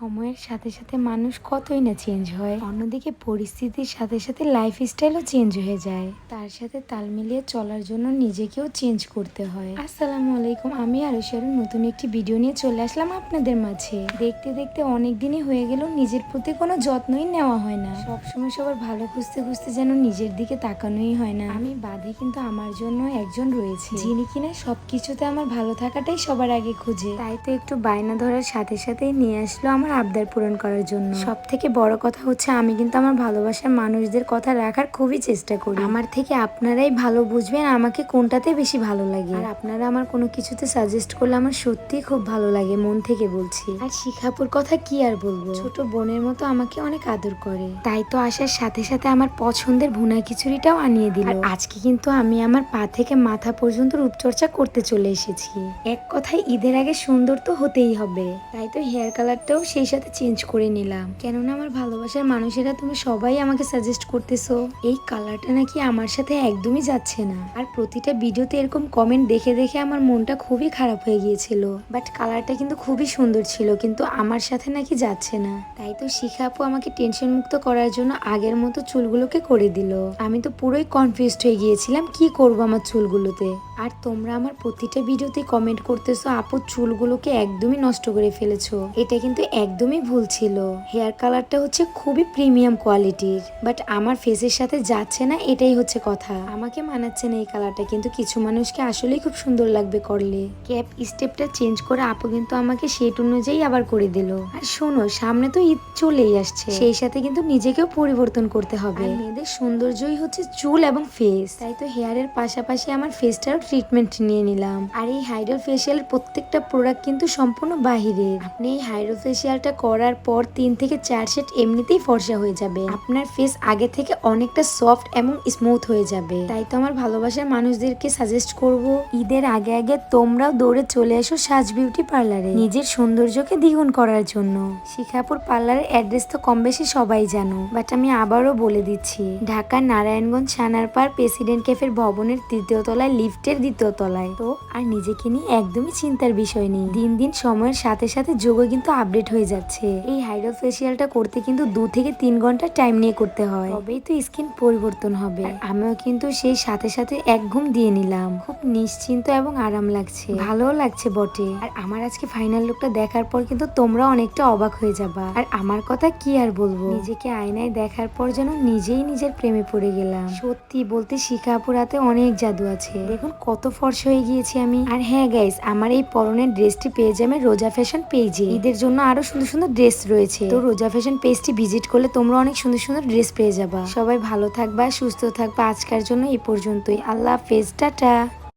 সময়ের সাথে সাথে মানুষ কতই না চেঞ্জ হয়। অন্যদিকে পরিস্থিতির সাথে সাথে লাইফ স্টাইলও চেঞ্জ হয়ে যায়। তার সাথে তাল মিলিয়ে চলার জন্য নিজেকেও চেঞ্জ করতে হয়। আসসালামু আলাইকুম, আমি আরুষারু নতুন একটি ভিডিও নিয়ে চলে আসলাম আপনাদের মাঝে। দেখতে দেখতে অনেক দিনই হয়ে গেল, নিজের প্রতি কোনো যত্নই নেওয়া হয় না। সবসময় সবার ভালো খুঁজতে খুঁজতে যেন নিজের দিকে তাকানোই হয় না। আমি বাদে কিন্তু আমার জন্য একজন রয়েছে, যিনি কিনা সবকিছুতে আমার ভালো থাকাটাই সবার আগে খুঁজে। তাই তো একটু বায়না ধরার সাথে সাথেই নিয়ে আসলো আমার আবদার পূরণ করার জন্য। সব থেকে বড় কথা হচ্ছে, আমি কিন্তু আমার ভালোবাসার মানুষদের কথা রাখার খুবই চেষ্টা করি। আমার থেকে আপনারাই ভালো বুঝবেন, আমাকে কোনটাতে বেশি ভালো লাগে। আর আপনারা আমার কোনো কিছুতে সাজেস্ট করলে আমার সত্যিই খুব ভালো লাগে, মন থেকে বলছি। আর শিখাপুর কথা কি আর বলব? ছোট বোনের মতো আমাকে অনেক আদর করে। তাই তো আসার সাথে সাথে আমার পছন্দের ভুনা খিচুড়িটাও আনিয়ে দিল। আর আজকে কিন্তু আমি আমার পা থেকে মাথা পর্যন্ত রূপচর্চা করতে চলে এসেছি। এক কথায় ঈদের আগে সুন্দর তো হতেই হবে। তাই তো হেয়ার কালারটাও সেই সাথে চেঞ্জ করে নিলাম। কেননা আমার ভালোবাসার মানুষেরা তুমি সবাই আমাকে সাজেস্ট করতেছো। এই কালারটা নাকি আমার সাথে একদমই যাচ্ছে না। আর প্রতিটা ভিডিওতে এরকম কমেন্ট দেখে দেখে আমার মনটা খুবই খারাপ হয়ে গিয়েছিল। বাট কালারটা কিন্তু খুবই সুন্দর ছিল, কিন্তু আমার সাথে নাকি যাচ্ছে না। তাই তো শিখা আপু আমাকে টেনশন মুক্ত করার জন্য আগের মতো চুলগুলোকে করে দিল। আমি তো পুরোই কনফিউজড হয়ে গিয়েছিলাম, কি করব আমার চুলগুলোতে? আর তোমরা আমার প্রতিটা ভিডিওতে কমেন্ট করতেছো, আপু চুলগুলোকে একদমই নষ্ট করে ফেলেছো। এটা কিন্তু একদমই ভুল ছিল। হেয়ার কালারটা হচ্ছে খুবই প্রিমিয়াম কোয়ালিটির বাট আমার ফেসের সাথে যাচ্ছে না, এটাই হচ্ছে কথা। আমাকে মানাচ্ছে না এই কালারটা কিন্তু কিছু মানুষকে আসলেই খুব সুন্দর লাগবে করলে। ক্যাপ স্টেপটা চেঞ্জ করে আপু কিন্তু আমাকে সেট অনুযায়ী আবার করে দিল। আর শোনো, সামনে তো ঈদ চলেই আসছে। সেই সাথে কিন্তু নিজেকেও পরিবর্তন করতে হবে। মেয়েদের সৌন্দর্যই হচ্ছে চুল এবং ফেস তাই তো হেয়ারের পাশাপাশি আমার ফেসটারও ট্রিটমেন্ট নিয়ে নিলাম। আর এই হাইড্রো ফেসিয়ালের প্রত্যেকটা প্রোডাক্ট কিন্তু সম্পূর্ণ বাহিরের। আপনি এই হাইড্রো ফেসিয়ালটা করার পর তিন থেকে চার সেট এমনিতেই ফর্সা হয়ে যাবে। আপনার ফেস আগে থেকে অনেকটা সফট এবং স্মুথ হয়ে যাবে। তাই তো আমার ভালোবাসার মানুষদেরকে সাজেস্ট করব, ঈদের আগে আগে তোমরাও দৌড়ে চলে এসো সাজ বিউটি পার্লারে নিজের সৌন্দর্যকে দ্বিগুণ করার জন্য। শিখাপুর পার্লারের অ্যাড্রেস তো কম বেশি সবাই জানো। বাট আমি আবারও বলে দিচ্ছি ঢাকার নারায়ণগঞ্জ সানারপাড় প্রেসিডেন্ট ক্যাফের ভবনের তৃতীয় তলায় লিফটের দ্বিতীয় তলায়। তো আর নিজেকে নিয়ে একদমই চিন্তার বিষয় নেই। দিন দিন সময়ের সাথে সাথে যোগও কিন্তু আপডেট হয়ে যাচ্ছে। এই হাইড্রো ফেসিয়ালটা করতে কিন্তু দু থেকে তিন ঘণ্টা টাইম নিয়ে করতে হয়। তবেই তো স্কিন পরিবর্তন হবে। আমিও কিন্তু সেই সাথে সাথে এক ঘুম দিয়ে নিলাম। খুব নিশ্চিন্ত এবং আরাম লাগছে। ভালোও লাগছে বটে। আর আমার আজকে ফাইনাল লুকটা দেখার পর কিন্তু তোমরা অনেকটা অবাক হয়ে যাবা। আর আমার কথা কি আর বলব? নিজেকে আয়নায় দেখার পর যেন নিজেই নিজের প্রেমে পড়ে গেলাম। সত্যি বলতে শিখাপুর হাতে অনেক জাদু আছে। দেখুন কত ফর্সা হয়ে গিয়েছি আমি। আর হ্যাঁ গাইস আমার এই পরনের ড্রেসটি পেয়ে যাবে রোজা ফ্যাশন পেজে ঈদের জন্য আরও সুন্দর সুন্দর ড্রেস রয়েছে। তো রোজা ফ্যাশন পেজটি ভিজিট করলে তোমরা অনেক সুন্দর সুন্দর ড্রেস পেয়ে যাবা। সবাই ভালো থাকবা, সুস্থ থাকবা আজকের জন্য এই পর্যন্তই। আল্লাহ হাফেজ, টাটা।